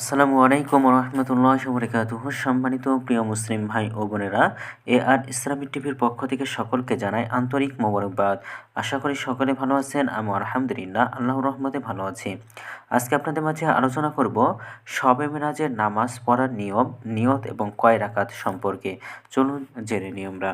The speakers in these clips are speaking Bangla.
আসসালামু আলাইকুম রহমতুল্লাহ বরকাতুহ সম্মানিত প্রিয় মুসলিম ভাই ও বোনেরা, এ আর ইসলামিক টিভির পক্ষ থেকে সকলকে জানাই আন্তরিক মোবারকবাদ। আশা করি সকলে ভালো আছেন, আমি আলহামদুলিল্লাহ, আল্লাহর রহমতে ভালো আছি। আজকে আপনাদের মাঝে আলোচনা করব শবে মিরাজের নামাজ পড়ার নিয়ম, নিয়ত এবং কয় রাকাত সম্পর্কে। চলুন জেনে নিই আমরা।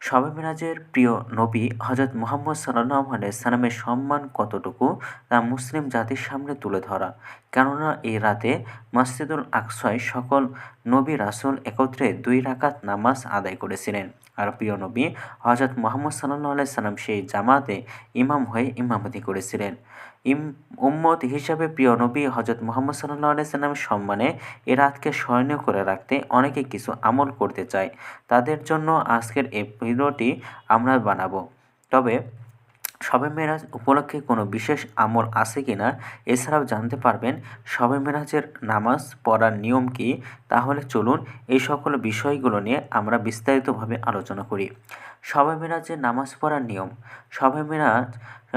শবে মিরাজের প্রিয় নবী হজরত মোহাম্মদ সাল্লাহ সালামের সম্মান কতটুকু তা মুসলিম জাতির সামনে তুলে ধরা। কেননা এই রাতে মসজিদুল আকসয় সকল নবী রাসুল একত্রে দুই রাকাত নামাজ আদায় করেছিলেন। আর প্রিয় নবী হজরত মোহাম্মদ সাল্লাহ সাল্লাম সেই জামাতে ইমাম হয়ে ইমামতি করেছিলেন। ইম উম্মত হিসাবে প্রিয় নবী হজরত মোহাম্মদ সাল্লাহ সাল্লামের সম্মানে এ রাতকে স্মরণীয় করে রাখতে অনেকে কিছু আমল করতে চায়। তাদের জন্য আজকের এই ভিডিওটি আমরা বানাবো। তবে শবে মেরাজ উপলক্ষে কোনো বিশেষ আমল আছে কি না এছাড়াও জানতে পারবেন শবে মেরাজের নামাজ পড়ার নিয়ম কি? তাহলে চলুন এই সকল বিষয়গুলো নিয়ে আমরা বিস্তারিতভাবে আলোচনা করি। শবে মেরাজের নামাজ পড়ার নিয়ম। শবে মেরাজ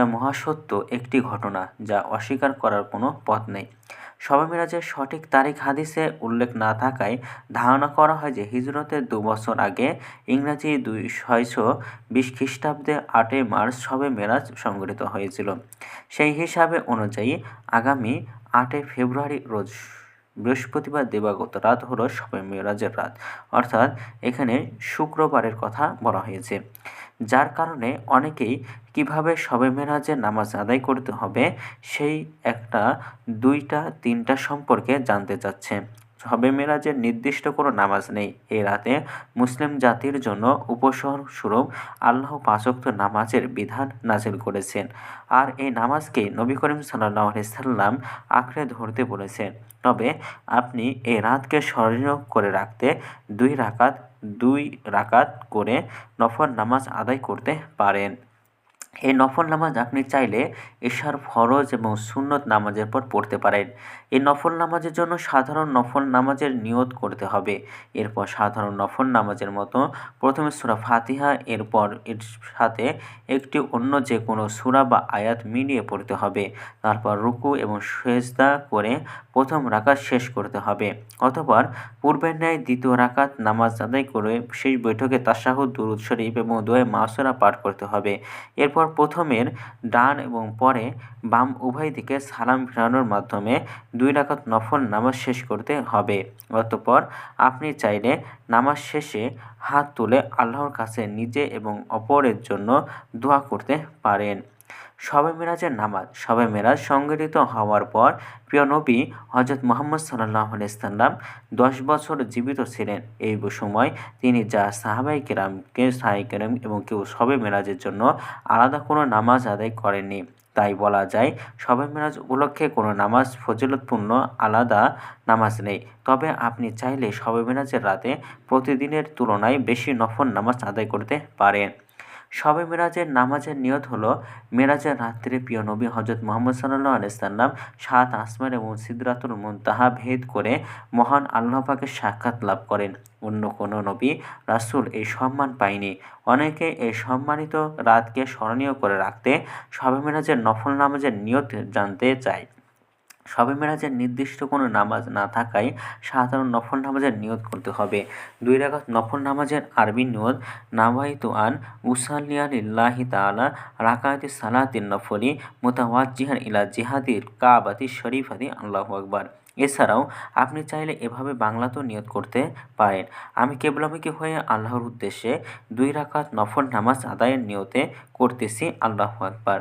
মহাসত্য একটি ঘটনা যা অস্বীকার করার কোনো পথ নেই। শবে মিরাজের সঠিক তারিখ হাদিসে উল্লেখ না থাকায় ধারণা করা হয় যে হিজরতের দু বছর আগে ইংরাজি দুই ছয়শো বিশ খ্রিস্টাব্দে আটই মার্চ শবে মেরাজ সংগঠিত হয়েছিল। সেই হিসাবে অনুযায়ী আগামী আটই ফেব্রুয়ারি রোজ বৃহস্পতিবার দেবাগত রাত হলো শবে মেরাজের রাত। অর্থাৎ এখানে শুক্রবারের কথা বলা হয়েছে। যার কারণে অনেকেই কীভাবে শবে মেরাজের নামাজ আদায় করতে হবে সেই একটা দুইটা, তিনটা সম্পর্কে জানতে চাচ্ছে। শবে মেরাজের নির্দিষ্ট কোনো নামাজ নেই। এই রাতে মুসলিম জাতির জন্য উপসর স্বরূপ আল্লাহ পাঁচক্ত নামাজের বিধান নাজিল করেছেন। আর এই নামাজকে নবী করিম সাল্লাহ সাল্লাম আঁকড়ে ধরতে বলেছেন। তবে আপনি এই রাতকে স্মরণীয় করে রাখতে দুই রাকাত দুই রাকাত করে নফল নামাজ আদায় করতে পারেন। এই নফল নামাজ আপনি চাইলে এশার ফরজ এবং সুন্নত নামাজের পর পড়তে পারেন। এই নফল নামাজের জন্য সাধারণ নফল নামাজের নিয়ত করতে হবে। এরপর সাধারণ নফল নামাজের মতো প্রথমে সুরা ফাতিহা, এরপর এর সাথে একটি অন্য যে কোনো সুরা বা আয়াত মিলিয়ে পড়তে হবে। তারপর রুকু এবং সেজদা করে প্রথম রাকাত শেষ করতে হবে। অতপর পূর্বের ন্যায় দ্বিতীয় রাকাত নামাজ আদায় করে শেষ বৈঠকে তাসাহুদ দুরুদ শরীফ এবং দোয়ে মাসুরা পাঠ করতে হবে। এরপর প্রথমের ডান এবং পরে বাম উভয় দিকে সালাম ফেরানোর মাধ্যমে দুই রাকাত নফল নামাজ শেষ করতে হবে। অতঃপর আপনি চাইলে নামাজ শেষে হাত তুলে আল্লাহর কাছে নিজে এবং অপরের জন্য দোয়া করতে পারেন। শবে মেরাজের নামাজ। শবে মেরাজ সংগঠিত হওয়ার পর প্রিয় নবী হজরত মোহাম্মদ সাল্লাহ সাল্লাম দশ বছর জীবিত ছিলেন। এই সময় তিনি যা সাহাবাই কেরামকে সাহাই কেরাম এবং কেউ শবে মেরাজের জন্য আলাদা কোনো নামাজ আদায় করেননি। তাই বলা যায় শবে মেরাজ উপলক্ষে কোনো নামাজ ফজিলতপূর্ণ আলাদা নামাজ নেই। তবে আপনি চাইলে শবে মেরাজের রাতে প্রতিদিনের তুলনায় বেশি নফল নামাজ আদায় করতে পারেন। শবে মেরাজের নামাজের নিয়ত হলো মেরাজের রাত্রে প্রিয় নবী হজরত মোহাম্মদ সাল্লাহ আলাইসাল্লাম সাত আসমান এবং সিদ্রাতুল মুনতাহা ভেদ করে মহান আল্লাহ পাকের সাক্ষাৎ লাভ করেন। অন্য কোনো নবী রাসুল এই সম্মান পায়নি। অনেকে এই সম্মানিত রাতকে স্মরণীয় করে রাখতে শবে মেরাজের নফল নামাজের নিয়ত জানতে চায়। শবে মেরাজের নির্দিষ্ট কোনো নামাজ না থাকায় সাধারণ নফল নামাজের নিয়ত করতে হবে। দুই রাকাত নফল নামাজের আরবি নিয়ত নাওয়াইতু আন উসাল্লিয়া লিল্লাহি তাআলা রাকাতি সালাতিন নফলি মুতাওয়াজ্জিহান ইলা জিহাদির কাবাতি শরীফাতি, আল্লাহ আকবার। এছাড়াও আপনি চাইলে এভাবে বাংলাতেও নিয়ত করতে পারেন। আমি কেবলামুখী হয়ে আল্লাহর উদ্দেশ্যে দুই রাকাত নফল নামাজ আদায়ের নিয়তে করতেছি, আল্লাহ আকবার।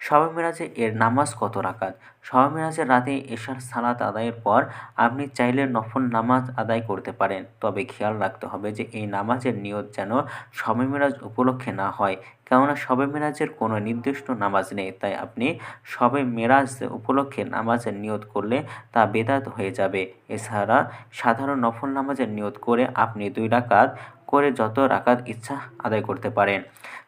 শবে মিরাজে এর নামাজ কত রাকাত? শবে মিরাজের রাতে এশার সালাত আদায়ের পর আপনি চাইলে নফল নামাজ আদায় করতে পারেন। তবে খেয়াল রাখতে হবে যে এই নামাজের নিয়ত যেন শবে মিরাজ উপলক্ষে না হয়। কেননা শবে মেরাজের কোনো নির্দিষ্ট নামাজ নেই, তাই আপনি শবে মেরাজ উপলক্ষে নামাজের নিয়ত করলে তা বেদাত হয়ে যাবে। এছাড়া সাধারণ নফল নামাজের নিয়ত করে আপনি দুই রাকাত করে যত রাকাত ইচ্ছা আদায় করতে পারেন।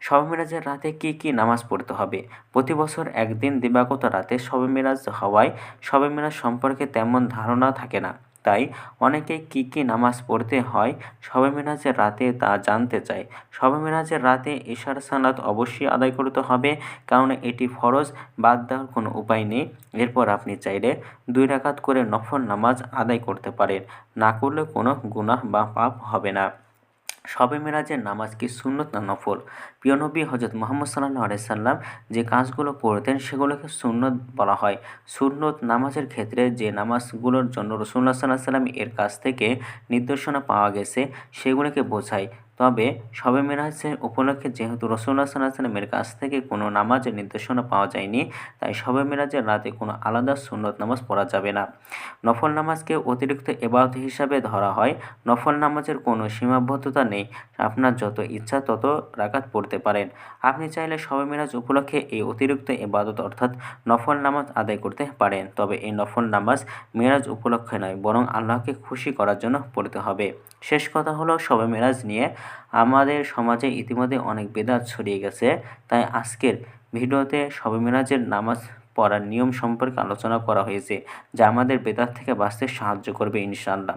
শবে মিরাজের রাতে কি কি নামাজ পড়তে হবে? প্রতি বছর একদিন দিবাগত রাতে শবে মিরাজ হওয়ায় শবে মিরাজ সম্পর্কে তেমন ধারণা থাকে না। তাই অনেকে কি কি নামাজ পড়তে হয় শবে মেরাজের রাতে তা জানতে চায়। শবে মেরাজের রাতে ঈশার সালাত অবশ্যই আদায় করতে হবে, কারণ এটি ফরজ, বাদ দেওয়ার কোনো উপায় নেই। এরপর আপনি চাইলে দুই রাকাত করে নফল নামাজ আদায় করতে পারেন। না করলে কোনো গুনাহ বা পাপ হবে না। শবে মেরাজের নামাজ কি সুন্নত না নফল? প্রিয় নবী হজরত মোহাম্মদ সাল্লাহ আলাইসাল্লাম যে কাজগুলো করতেন সেগুলোকে সুন্নত বলা হয়। সুন্নত নামাজের ক্ষেত্রে যে নামাজগুলোর জন্য রসুল্লাহ সাল্লাহ সাল্লাম এর কাছ থেকে নির্দেশনা পাওয়া গেছে, সেগুলোকে বোঝায়। তবে শবে মেরাজের উপলক্ষে যেহেতু রসুল্লাহ সাল্লাহ সাল্লামের কাছ থেকে কোনো নামাজের নির্দেশনা পাওয়া যায়নি, তাই শবে মেরাজের রাতে কোনো আলাদা সুন্নত নামাজ পড়া যাবে না। নফল নামাজকে অতিরিক্ত এবাদত হিসাবে ধরা হয়। নফল নামাজের কোনো সীমাবদ্ধতা নেই। আপনার যত ইচ্ছা তত রাকাত পড়তে পারেন। আপনি চাইলে শবে মেরাজ উপলক্ষে এই অতিরিক্ত এবাদত অর্থাৎ নফল নামাজ আদায় করতে পারেন। তবে এই নফল নামাজ মেরাজ উপলক্ষে নয়, বরং আল্লাহকে খুশি করার জন্য পড়তে হবে। শেষ কথা হলো শবে মেরাজ নিয়ে আমাদের সমাজে ইতিমধ্যে অনেক বেদাত ছড়িয়ে গেছে। তাই আজকের ভিডিওতে শবে মেরাজের নামাজ পড়ার নিয়ম সম্পর্কে আলোচনা করা হয়েছে, যা আমাদের বেদাত থেকে বাঁচতে সাহায্য করবে ইনশাআল্লাহ।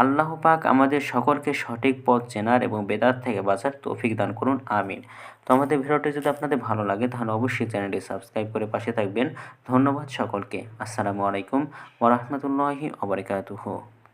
আল্লাহ পাক আমাদের সকলকে সঠিক পথ চেনার এবং বেদাত থেকে বাঁচার তৌফিক দান করুন, আমিন। তো আমাদের ভিডিওটি যদি আপনাদের ভালো লাগে, তাহলে অবশ্যই চ্যানেলটি সাবস্ক্রাইব করে পাশে থাকবেন। ধন্যবাদ সকলকে। আসসালামু আলাইকুম ওরহমতুল্লাহি ওবরাকাতুহু